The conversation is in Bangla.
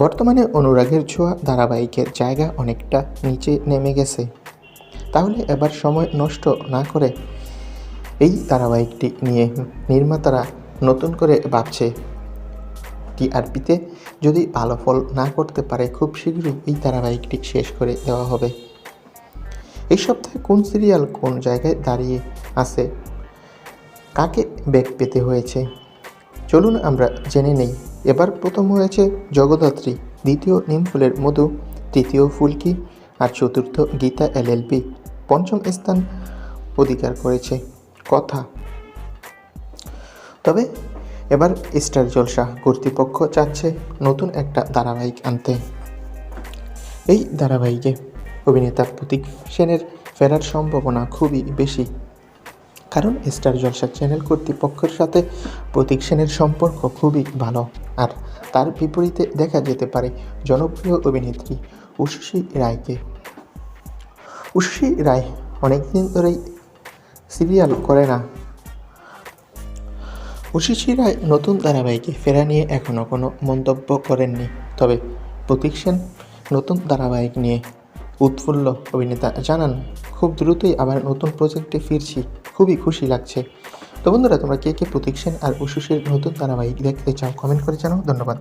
বর্তমানে অনুরাগের ছোঁয়া ধারাবাহিকের জায়গা অনেকটা নিচে নেমে গেছে। তাহলে এবার সময় নষ্ট না করে এই ধারাবাহিকটি নিয়ে নির্মাতারা নতুন করে ভাবছে। টিআরপিতে যদি ভালো ফল না করতে পারে, খুব শীঘ্রই এই ধারাবাহিকটি শেষ করে দেওয়া হবে। এই সপ্তাহে কোন সিরিয়াল কোন জায়গায় দাঁড়িয়ে আছে, কাকে বেগ পেতে হয়েছে, চলুন আমরা জেনে নেই। এবার প্রথম হয়েছে জগদ্ধাত্রী, দ্বিতীয় নিমফুলের মধু, তৃতীয় ফুলকি আর চতুর্থ গীতা এলএলপি পঞ্চম স্থান অধিকার করেছে কথা। তবে এবার স্টার জলসা কর্তৃপক্ষ চাচ্ছে নতুন একটা ধারাবাহিক আনতে। এই ধারাবাহিকে অভিনেতা প্রতীক সেনের ফেরার সম্ভাবনা খুবই বেশি। কারণ স্টার জলসা চ্যানেল কর্তৃপক্ষের সাথে প্রতীক সেনের সম্পর্ক খুবই ভালো। আর তার বিপরীতে দেখা যেতে পারে জনপ্রিয় অভিনেত্রী উষসী রায়কে। উষসী রায় অনেকদিন ধরেই সিরিয়াল করে না। উষসী রায় নতুন ধারাবাহিকে ফেরা নিয়ে এখনও কোনো মন্তব্য করেননি। তবে প্রতীক সেন নতুন ধারাবাহিক নিয়ে উৎফুল্ল অভিনেতা জানান, খুব দ্রুতই আবার নতুন প্রজেক্টে ফিরছি। খুবই খুশি লাগছে। তো বন্ধুরা, তোমরা কে কে প্রতীক সেন আর উশুষের নতুন ধারাবাহিক দেখতে চাও কমেন্ট করে জানাও। ধন্যবাদ।